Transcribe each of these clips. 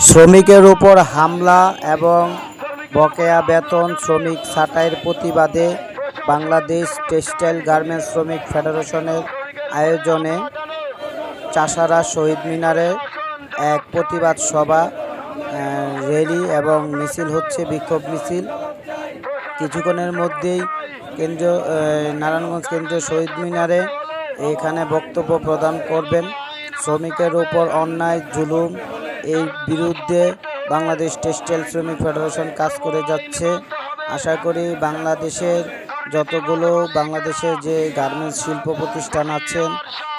শ্রমিকের উপর হামলা এবং বকেয়া বেতন শ্রমিক ছাঁটাইয়ের প্রতিবাদে বাংলাদেশ টেক্সটাইল গার্মেন্টস শ্রমিক ফেডারেশনের আয়োজনে চাষারা শহীদ মিনারে এক প্রতিবাদ সভা র্যালি এবং মিছিল হচ্ছে বিক্ষোভ মিছিল। কিছুক্ষণের মধ্যেই কেন্দ্রীয় আহ, নারায়ণগঞ্জ কেন্দ্রীয় শহীদ মিনারে এখানে বক্তব্য প্রদান করবেন। শ্রমিকের উপর অন্যায় জুলুম এই বিরুদ্ধে বাংলাদেশ টেক্সটাইল শ্রমিক ফেডারেশন কাজ করে যাচ্ছে। আশা করি বাংলাদেশের যতগুলো বাংলাদেশের যে গার্মেন্টস শিল্প প্রতিষ্ঠান আছেন,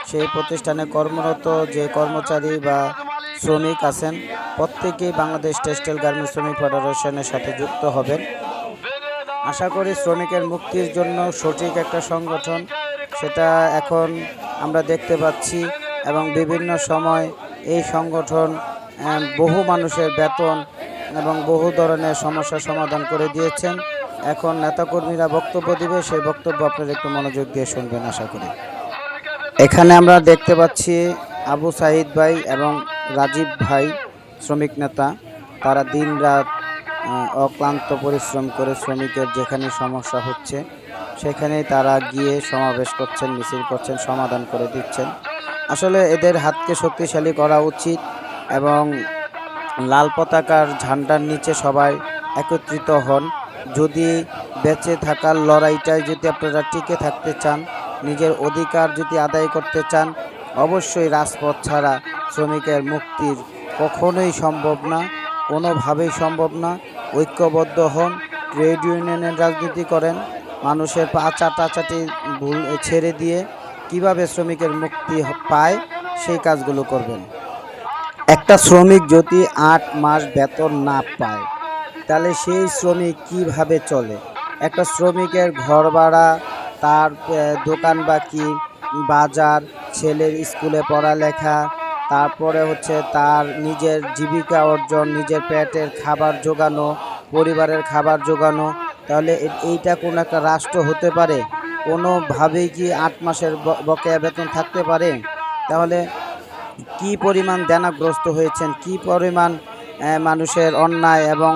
সেই প্রতিষ্ঠানে কর্মরত যে কর্মচারী বা শ্রমিক আছেন, প্রত্যেকেই বাংলাদেশ টেক্সটাইল গার্মেন্টস শ্রমিক ফেডারেশনের সাথে যুক্ত হবেন। আশা করি শ্রমিকের মুক্তির জন্য সঠিক একটা সংগঠন, সেটা এখন আমরা দেখতে পাচ্ছি এবং বিভিন্ন সময় এই সংগঠন বহু মানুষের বেতন এবং বহু ধরনের সমস্যার সমাধান করে দিয়েছেন। এখন নেতাকর্মীরা বক্তব্য দিবে, সেই বক্তব্য আপনারা একটু মনোযোগ দিয়ে শুনবেন, আশা করি। এখানে আমরা দেখতে পাচ্ছি আবু সাহিদ ভাই এবং রাজীব ভাই, শ্রমিক নেতা। তারা দিন রাত অক্লান্ত পরিশ্রম করে শ্রমিকের যেখানে সমস্যা হচ্ছে, সেখানেই তারা গিয়ে সমাবেশ করছেন, মিছিল করছেন, সমাধান করে দিচ্ছেন। আসলে এদের হাতকে শক্তিশালী করা উচিত। এবং লাল পতাকার ঝান্ডার নিচে সবাই একত্রিত হন। যদি বেঁচে থাকার লড়াইটায় যদি আপনারা টিকে থাকতে চান, নিজের অধিকার যদি আদায় করতে চান, অবশ্যই রাজপথ ছাড়া শ্রমিকের মুক্তির কখনোই সম্ভব না, কোনোভাবেই সম্ভব না। ঐক্যবদ্ধ হন, ট্রেড ইউনিয়নের রাজনীতি করেন, মানুষের পা চাটাচাটি ভুল ছেড়ে দিয়ে কীভাবে শ্রমিকের মুক্তি পায়, সেই কাজগুলো করবেন। একটা শ্রমিক যদি আট মাস বেতন না পায়, তাহলে সেই শ্রমিক কীভাবে চলে? একটা শ্রমিকের ঘর ভাড়া তার দোকান বাকি, বাজার, ছেলের স্কুলে পড়ালেখা, তারপরে হচ্ছে তার নিজের জীবিকা অর্জন, নিজের পেটের খাবার জোগানো, পরিবারের খাবার জোগানো, তাহলে এইটা কোনো একটা রাষ্ট্র হতে পারে? কোনোভাবেই কি আট মাসের বকেয়া বেতন থাকতে পারে? তাহলে কি পরিমাণ দেনাগ্রস্ত হয়েছেন, কি পরিমাণ মানুষের অন্যায় এবং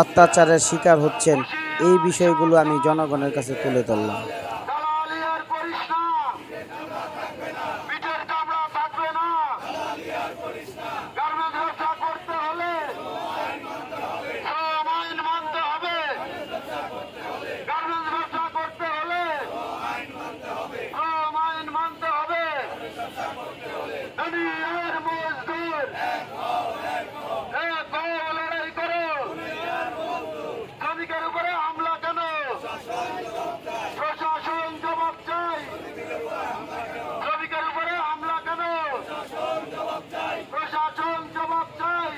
অত্যাচারের শিকার হচ্ছেন, এই বিষয়গুলো আমি জনগণের কাছে তুলে ধরলাম। এক হও, লড়াই করো শ্রমিকের উপরে হামলা কেন প্রশাসন জবাব চাই শ্রমিকের উপরে হামলা কেন প্রশাসন জবাব চাই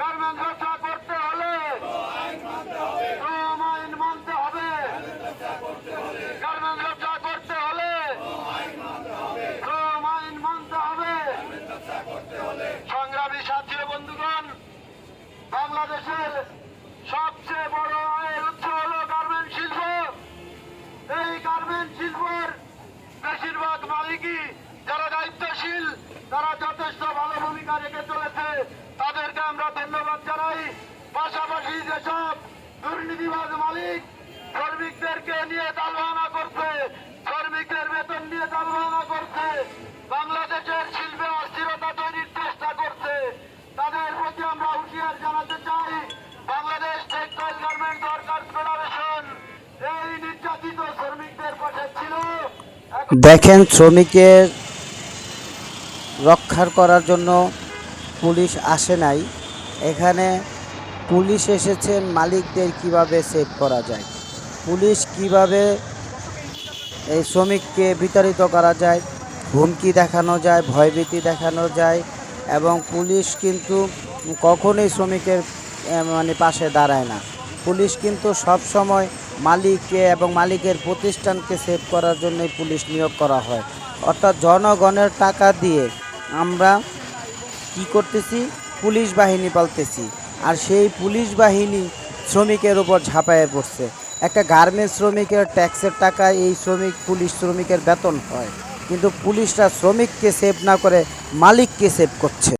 গার্মেন্টস ব্যবসা করতে হলে শ্রম আইন মানতে হবে গার্মেন্টস ব্যবসা করতে হলে শ্রম আইন মানতে হবে সংগ্রামী সাথী ও বন্ধুগণ বাংলাদেশের সবচেয়ে বড় আয়ের উৎস হলো গার্মেন্ট শিল্প এই গার্মেন্ট শিল্পের বেশিরভাগ মালিকই যারা দায়িত্বশীল, তারা যথেষ্ট ভালো ভূমিকা রেখে চলেছে। তাদেরকে আমরা ধন্যবাদ জানাই। পাশাপাশি যেসব দুর্নীতিবাজ মালিক শ্রমিকদেরকে নিয়ে তালবাহানা করছে শ্রমিকদের বেতন নিয়ে তালবাহানা করছে, বাংলাদেশের শিল্পে অস্থিরতা তৈরির চেষ্টা করছে, তাদের প্রতি আমরা হুঁশিয়ার জানাতে চাই, Bangladesh textile garments workers federation এই নির্যাতিত শ্রমিকদের পাশে ছিল দেখেন শ্রমিকের রক্ষার করার জন্য পুলিশ আসে নাই। এখানে পুলিশ এসেছেন মালিকদের কীভাবে সেভ করা যায়? পুলিশ কীভাবে এই শ্রমিককে বিতাড়িত করা যায়? হুমকি দেখানো যায়, ভয়ভীতি দেখানো যায় এবং পুলিশ কিন্তু কখনোই শ্রমিকের মানে পাশে দাঁড়ায় না। পুলিশ কিন্তু সব সময় মালিককে এবং মালিকের প্রতিষ্ঠানকে সেভ করার জন্যই পুলিশ নিয়োগ করা হয়। অর্থাৎ জনগণের টাকা দিয়ে আমরা কি করতেছি? পুলিশ বাহিনী পালতেছি। আর সেই পুলিশ বাহিনী শ্রমিকের উপর ঝাঁপায়ে পড়ছে। একটা গার্মেন্টস শ্রমিকের ট্যাক্সের টাকায় এই শ্রমিক, পুলিশ শ্রমিকের বেতন হয়। কিন্তু পুলিশরা শ্রমিককে সেভ না করে মালিককে সেভ করছে।